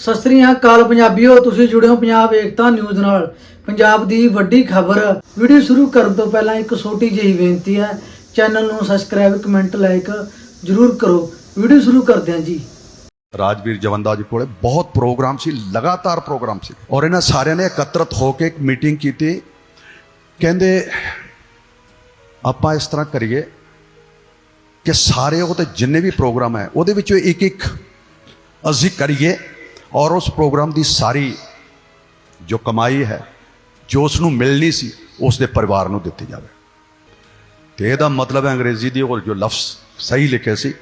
ਸਤਿ ਸ੍ਰੀ ਅਕਾਲ ਪੰਜਾਬੀਓ, ਤੁਸੀਂ ਜੁੜੇ ਹੋ ਪੰਜਾਬ ਏਕਤਾ ਨਿਊਜ਼ ਨਾਲ। ਪੰਜਾਬ ਦੀ ਵੱਡੀ ਖਬਰ, ਵੀਡੀਓ ਸ਼ੁਰੂ ਕਰਨ ਤੋਂ ਪਹਿਲਾਂ ਇੱਕ ਛੋਟੀ ਜਿਹੀ ਬੇਨਤੀ ਹੈ, ਚੈਨਲ ਨੂੰ ਸਬਸਕ੍ਰਾਈਬ, ਕਮੈਂਟ, ਲਾਈਕ ਜਰੂਰ ਕਰੋ। ਵੀਡੀਓ ਸ਼ੁਰੂ ਕਰਦੇ ਹਾਂ ਜੀ। ਰਾਜਵੀਰ ਜਵੰਦਾ ਜੀ ਕੋਲੇ ਬਹੁਤ ਪ੍ਰੋਗਰਾਮ ਸੀ, ਲਗਾਤਾਰ ਪ੍ਰੋਗਰਾਮ ਸੀ। ਔਰ ਇਹਨਾਂ ਸਾਰਿਆਂ ਨੇ ਇਕੱਤਰਤ ਹੋ ਕੇ ਇੱਕ ਮੀਟਿੰਗ ਕੀਤੀ। ਕਹਿੰਦੇ, ਆਪਾਂ ਇਸ ਤਰ੍ਹਾਂ ਕਰੀਏ ਕਿ ਸਾਰੇ ਉਹਦੇ ਜਿੰਨੇ ਵੀ ਪ੍ਰੋਗਰਾਮ ਹੈ, ਉਹਦੇ ਵਿੱਚੋਂ ਇੱਕ ਇੱਕ ਅਸੀਂ ਕਰੀਏ। ਔਰ ਉਸ ਪ੍ਰੋਗਰਾਮ ਦੀ ਸਾਰੀ ਜੋ ਕਮਾਈ ਹੈ, ਜੋ ਉਸ ਨੂੰ ਮਿਲਣੀ ਸੀ, ਉਸ ਦੇ ਪਰਿਵਾਰ ਨੂੰ ਦਿੱਤੀ ਜਾਵੇ। ਤੇ ਇਹਦਾ ਮਤਲਬ ਹੈ ਅੰਗਰੇਜ਼ੀ ਦੀ ਉਹ ਜੋ ਲਫ਼ਜ਼ ਸਹੀ ਲਿਖੇ ਸੀ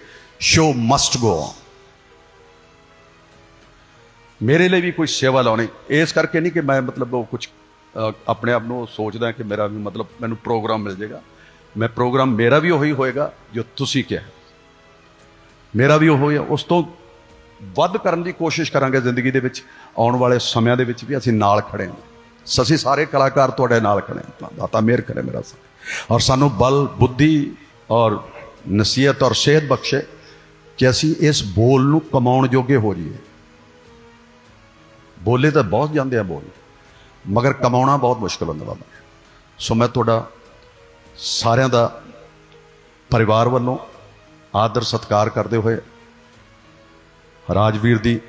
ਸ਼ੋ ਮਸਟ ਗੋ ਔਨ ਮੇਰੇ ਲਈ ਵੀ ਕੋਈ ਸੇਵਾ ਲਾਉਣੀ, ਇਸ ਕਰਕੇ ਨਹੀਂ ਕਿ ਮੈਂ ਮਤਲਬ ਉਹ ਕੁਝ ਆਪਣੇ ਆਪ ਨੂੰ ਸੋਚਦਾ ਕਿ ਮੇਰਾ ਵੀ ਮਤਲਬ ਮੈਨੂੰ ਪ੍ਰੋਗਰਾਮ ਮਿਲ ਜਾਏਗਾ। ਮੈਂ ਪ੍ਰੋਗਰਾਮ ਮੇਰਾ ਵੀ ਉਹੀ ਹੋਏਗਾ ਜੋ ਤੁਸੀਂ ਕਿਹਾ। ਮੇਰਾ ਵੀ ਉਹ ਹੋਇਆ ਉਸ ਤੋਂ ਵੱਧ ਕਰਨ ਦੀ ਕੋਸ਼ਿਸ਼ ਕਰਾਂਗੇ ਜ਼ਿੰਦਗੀ ਦੇ ਵਿੱਚ। ਆਉਣ ਵਾਲੇ ਸਮਿਆਂ ਦੇ ਵਿੱਚ ਵੀ ਅਸੀਂ ਨਾਲ ਖੜੇ ਹਾਂ। ਅਸੀਂ ਸਾਰੇ ਕਲਾਕਾਰ ਤੁਹਾਡੇ ਨਾਲ ਖੜੇ ਹਾਂ। ਦਾਤਾ ਮਿਹਰ ਕਰੇ ਮੇਰਾ ਸਾਥ। ਔਰ ਸਾਨੂੰ ਬਲ, ਬੁੱਧੀ ਔਰ ਨਸੀਹਤ ਔਰ ਸਿਹਤ ਬਖਸ਼ੇ ਕਿ ਅਸੀਂ ਇਸ ਬੋਲ ਨੂੰ ਕਮਾਉਣ ਜੋਗੇ ਹੋ ਜਾਈਏ। ਬੋਲੇ ਤਾਂ ਬਹੁਤ ਜਾਂਦੇ ਆ ਬੋਲ, ਮਗਰ ਕਮਾਉਣਾ ਬਹੁਤ ਮੁਸ਼ਕਲ ਹੁੰਦਾ ਬਾਬਾ। ਸੋ ਮੈਂ ਤੁਹਾਡਾ ਸਾਰਿਆਂ ਦਾ ਪਰਿਵਾਰ ਵੱਲੋਂ ਆਦਰ ਸਤਿਕਾਰ ਕਰਦੇ ਹੋਏ ਰਾਜਵੀਰ ਦੀ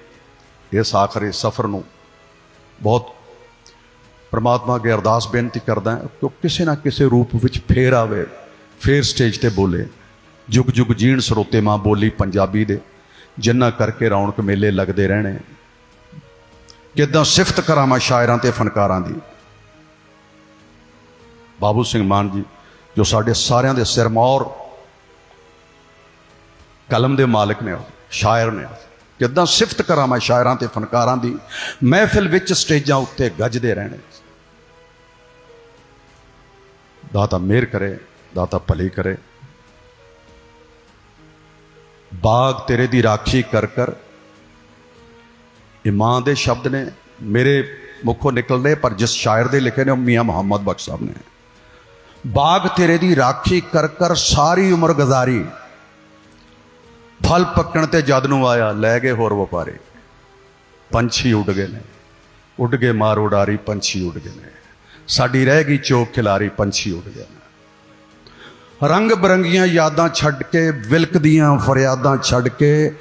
ਇਸ ਆਖਰੀ ਸਫ਼ਰ ਨੂੰ ਬਹੁਤ ਪਰਮਾਤਮਾ ਅੱਗੇ ਅਰਦਾਸ ਬੇਨਤੀ ਕਰਦਾ ਹਾਂ ਕਿ ਉਹ ਕਿਸੇ ਨਾ ਕਿਸੇ ਰੂਪ ਵਿੱਚ ਫੇਰ ਆਵੇ ਫੇਰ ਸਟੇਜ ਤੇ ਬੋਲੇ। ਜੁਗ ਜੁਗ ਜੀਣ ਸਰੋਤੇ ਮਾਂ ਬੋਲੀ ਪੰਜਾਬੀ ਦੇ ਜਿੰਨਾ ਕਰਕੇ ਰੌਣਕ ਮੇਲੇ ਲੱਗਦੇ ਰਹਿਣੇ। ਕਿਦਾਂ ਸਿਫਤ ਕਰਾਂ ਮੈਂ ਸ਼ਾਇਰਾਂ ਤੇ ਫਨਕਾਰਾਂ ਦੀ। ਬਾਬੂ ਸਿੰਘ ਮਾਨ ਜੀ ਜੋ ਸਾਡੇ ਸਾਰਿਆਂ ਦੇ ਸਿਰਮੌਰ ਕਲਮ ਦੇ ਮਾਲਕ ਨੇ ਉਹ, ਸ਼ਾਇਰ ਨੇ। ਕਿੱਦਾਂ ਸਿਫਤ ਕਰਾਂ ਮੈਂ ਸ਼ਾਇਰਾਂ ਤੇ ਫਨਕਾਰਾਂ ਦੀ, ਮਹਿਫਿਲ ਵਿੱਚ ਸਟੇਜਾਂ ਉੱਤੇ ਗੱਜਦੇ ਰਹਿਣੇ। ਦਾਤਾ ਮਿਹਰ ਕਰੇ ਦਾਤਾ ਭਲੀ ਕਰੇ। ਬਾਗ ਤੇਰੇ ਦੀ ਰਾਖੀ ਕਰ ਕਰ। ਇਹ ਦੇ ਸ਼ਬਦ ਨੇ, ਮੇਰੇ ਮੁੱਖੋਂ ਨਿਕਲਦੇ ਪਰ ਜਿਸ ਸ਼ਾਇਰ ਦੇ ਲਿਖੇ ਨੇ, ਉਹ ਮੀਆਂ ਮੁਹੰਮਦ ਬਖਸ਼ ਸਾਹਿਬ ਨੇ। ਬਾਗ ਤੇਰੇ ਦੀ ਰਾਖੀ ਕਰ ਕਰ ਸਾਰੀ ਉਮਰ ਗੁਜ਼ਾਰੀ ਫਲ ਪੱਕਣ ਤੇ ਜਦ ਨੂੰ ਆਇਆ, ਲੈ ਗਏ ਹੋਰ ਵਪਾਰੀ। ਪੰਛੀ ਉੱਡ ਗਏ ਨੇ। ਉੱਡ ਗਏ ਮਾਰ ਉਡਾਰੀ, ਪੰਛੀ ਉੱਡ ਗਏ ਨੇ। ਸਾਡੀ ਰਹਿ ਗਈ ਚੋਕ ਖਿਲਾਰੀ, ਪੰਛੀ ਉੱਡ ਗਏ ਨੇ। ਰੰਗ ਬਰੰਗੀਆਂ ਯਾਦਾਂ ਛੱਡ ਕੇ ਵਿਲਕਦੀਆਂ ਫਰਿਆਦਾਂ ਛੱਡ ਕੇ,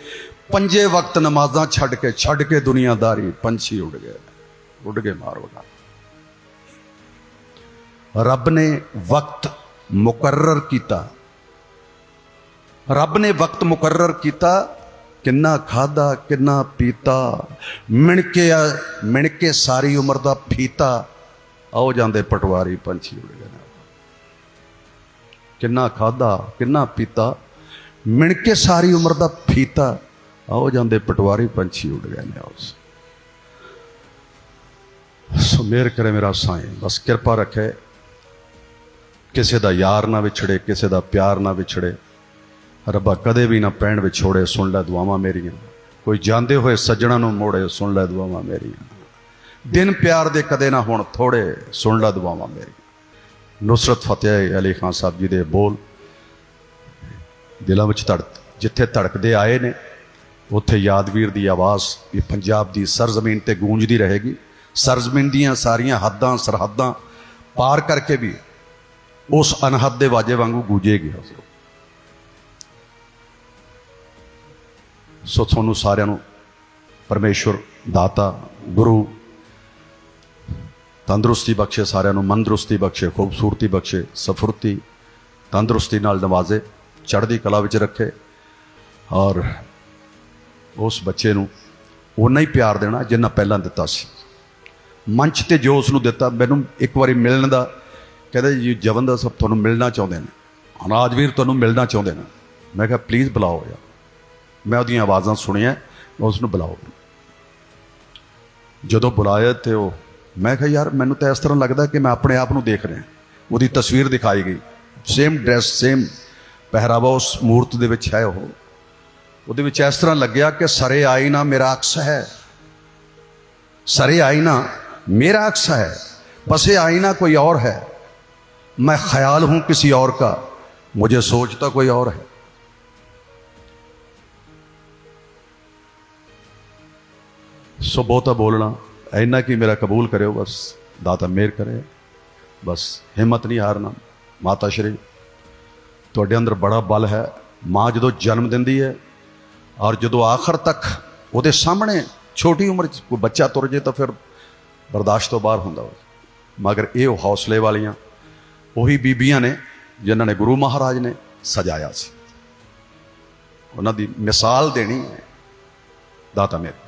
ਪੰਜੇ ਵਕਤ ਨਮਾਜ਼ਾਂ ਛੱਡ ਕੇ ਛੱਡ ਕੇ ਦੁਨੀਆਦਾਰੀ, ਪੰਛੀ ਉੱਡ ਗਏ ਉੱਡ ਗਏ ਮਾਰ ਉਡਾ ਰੱਬ ਨੇ ਵਕਤ ਮੁਕਰਰ ਕੀਤਾ। ਰੱਬ ਨੇ ਵਕਤ ਮੁਕਰਰ ਕੀਤਾ, ਕਿੰਨਾ ਖਾਦਾ ਕਿੰਨਾ ਪੀਤਾ ਮਿਣ ਕੇ ਆ- ਮਿਣ ਕੇ ਸਾਰੀ ਉਮਰ ਦਾ ਫੀਤਾ। ਆਓ ਜਾਂਦੇ ਪਟਵਾਰੀ ਪੰਛੀ ਉੱਡ ਗਏ ਨੇ ਕਿੰਨਾ ਖਾਦਾ ਕਿੰਨਾ ਪੀਤਾ ਮਿਣ ਕੇ ਸਾਰੀ ਉਮਰ ਦਾ ਫੀਤਾ। ਆਓ ਜਾਂਦੇ ਪਟਵਾਰੀ ਪੰਛੀ ਉੱਡ ਗਏ ਨੇ ਉਸ ਸੋ ਮੇਰ ਕਰੇ ਮੇਰਾ ਸਾਈਂ, ਬਸ ਕਿਰਪਾ ਰੱਖੇ। ਕਿਸੇ ਦਾ ਯਾਰ ਨਾ ਵਿਛੜੇ, ਕਿਸੇ ਦਾ ਪਿਆਰ ਨਾ ਵਿਛੜੇ। ਰੱਬਾ ਕਦੇ ਵੀ ਨਾ ਪੈਣ ਵਿਛੋੜੇ ਸੁਣ ਲੈ ਦੁਆਵਾਂ ਮੇਰੀਆਂ। ਕੋਈ ਜਾਂਦੇ ਹੋਏ ਸੱਜਣਾ ਨੂੰ ਮੋੜੇ, ਸੁਣ ਲੈ ਦੁਆਵਾਂ ਮੇਰੀਆਂ। ਦਿਨ ਪਿਆਰ ਦੇ ਕਦੇ ਨਾ ਹੁਣ ਥੋੜੇ, ਸੁਣ ਲੈ ਦੁਆਵਾਂ ਮੇਰੀਆਂ। ਨੁਸਰਤ ਫਤਿਹ ਅਲੀ ਖਾਨ ਸਾਹਿਬ ਜੀ ਦੇ ਬੋਲ। ਦਿਲਾਂ ਵਿੱਚ ਧੜਕ, ਜਿੱਥੇ ਧੜਕਦੇ ਆਏ ਨੇ, ਉੱਥੇ ਯਾਦਵੀਰ ਦੀ ਆਵਾਜ਼ ਇਹ ਪੰਜਾਬ ਦੀ ਸਰਜ਼ਮੀਨ ਤੇ ਗੂੰਜਦੀ ਰਹੇਗੀ। ਸਰਜ਼ਮੀਨ ਦੀਆਂ ਸਾਰੀਆਂ ਹੱਦਾਂ, ਸਰਹੱਦਾਂ ਪਾਰ ਕਰਕੇ ਵੀ ਉਸ ਅਨਹਦ ਦੇ ਵਾਜੇ ਵਾਂਗੂ ਗੂੰਜੇਗੀ ਸੋ ਤੁਹਾਨੂੰ ਸਾਰਿਆਂ ਨੂੰ ਪਰਮੇਸ਼ਵਰ ਦਾਤਾ, ਗੁਰੂ, ਤੰਦਰੁਸਤੀ ਬਖਸ਼ੇ, ਸਾਰਿਆਂ ਨੂੰ ਮੰਦਰੁਸਤੀ ਬਖਸ਼ੇ, ਖੂਬਸੂਰਤੀ ਬਖਸ਼ੇ, ਸਫੁਰਤੀ, ਤੰਦਰੁਸਤੀ ਨਾਲ ਨਵਾਜ਼ੇ, ਚੜ੍ਹਦੀ ਕਲਾ ਵਿੱਚ ਰੱਖੇ ਔਰ ਉਸ ਬੱਚੇ ਨੂੰ ਉਨਾ ਹੀ ਪਿਆਰ ਦੇਣਾ ਜਿੰਨਾ ਪਹਿਲਾਂ ਦਿੱਤਾ ਸੀ। ਮੰਚ ਤੇ ਜੋ ਉਸ ਨੂੰ ਦਿੱਤਾ, ਮੈਨੂੰ ਇੱਕ ਵਾਰੀ ਮਿਲਣ ਦਾ ਕਹਿੰਦਾ ਜੀ, ਜਵਨ ਦਾ ਸਭ ਤੁਹਾਨੂੰ ਮਿਲਣਾ ਚਾਹੁੰਦੇ ਨੇ। ਅਨਾਜਵੀਰ ਤੁਹਾਨੂੰ ਮਿਲਣਾ ਚਾਹੁੰਦੇ ਨੇ। ਮੈਂ ਕਿਹਾ ਪਲੀਜ਼ ਬੁਲਾਓ ਯਾਰ। ਮੈਂ ਉਹਦੀਆਂ ਆਵਾਜ਼ਾਂ ਸੁਣੀਆਂ ਮੈਂ ਉਸ ਨੂੰ ਬੁਲਾਓ ਜਦੋਂ ਬੁਲਾਇਆ ਤੇ ਉਹ ਮੈਂ ਕਿਹਾ ਯਾਰ ਮੈਨੂੰ ਤਾਂ ਇਸ ਤਰ੍ਹਾਂ ਲੱਗਦਾ ਕਿ ਮੈਂ ਆਪਣੇ ਆਪ ਨੂੰ ਦੇਖ ਰਿਹਾ ਉਹਦੀ ਤਸਵੀਰ ਦਿਖਾਈ ਗਈ ਸੇਮ ਡਰੈਸ ਸੇਮ ਪਹਿਰਾਵਾ ਉਸ ਮੂਰਤ ਦੇ ਵਿੱਚ ਹੈ ਉਹ ਉਹਦੇ ਵਿੱਚ ਇਸ ਤਰ੍ਹਾਂ ਲੱਗਿਆ ਕਿ ਸਰੇ ਆਈਨਾ ਮੇਰਾ ਅਕਸ ਹੈ सरे आईना मेरा अक्स है बसे आईना कोई और है मैं ख्याल हूं किसी और का मुझे सोचता कोई और है ਸੋ ਬਹੁਤਾ ਬੋਲਣਾ, ਇੰਨਾ ਕਿ ਮੇਰਾ ਕਬੂਲ ਕਰਿਓ, ਬਸ ਦਾਤਾ ਮੇਰ ਕਰੇ। ਬਸ ਹਿੰਮਤ ਨਹੀਂ ਹਾਰਨਾ, ਮਾਤਾ ਸ਼੍ਰੀ। ਤੁਹਾਡੇ ਅੰਦਰ ਬੜਾ ਬਲ ਹੈ, ਮਾਂ ਜਦੋਂ ਜਨਮ ਦਿੰਦੀ ਹੈ ਔਰ ਜਦੋਂ ਆਖਰ ਤੱਕ ਉਹਦੇ ਸਾਹਮਣੇ ਛੋਟੀ ਉਮਰ 'ਚ ਕੋਈ ਬੱਚਾ ਤੁਰ ਜੇ ਤਾਂ ਫਿਰ ਬਰਦਾਸ਼ਤ ਤੋਂ ਬਾਹਰ ਹੁੰਦਾ ਮਗਰ ਇਹ ਉਹ ਹੌਸਲੇ ਵਾਲੀਆਂ, ਉਹੀ ਬੀਬੀਆਂ ਨੇ ਜਿਨ੍ਹਾਂ ਨੇ ਗੁਰੂ ਮਹਾਰਾਜ ਨੇ ਸਜਾਇਆ ਸੀ। ਉਹਨਾਂ ਦੀ ਮਿਸਾਲ ਦੇਣੀ ਦਾਤਾ ਮੇਰੇ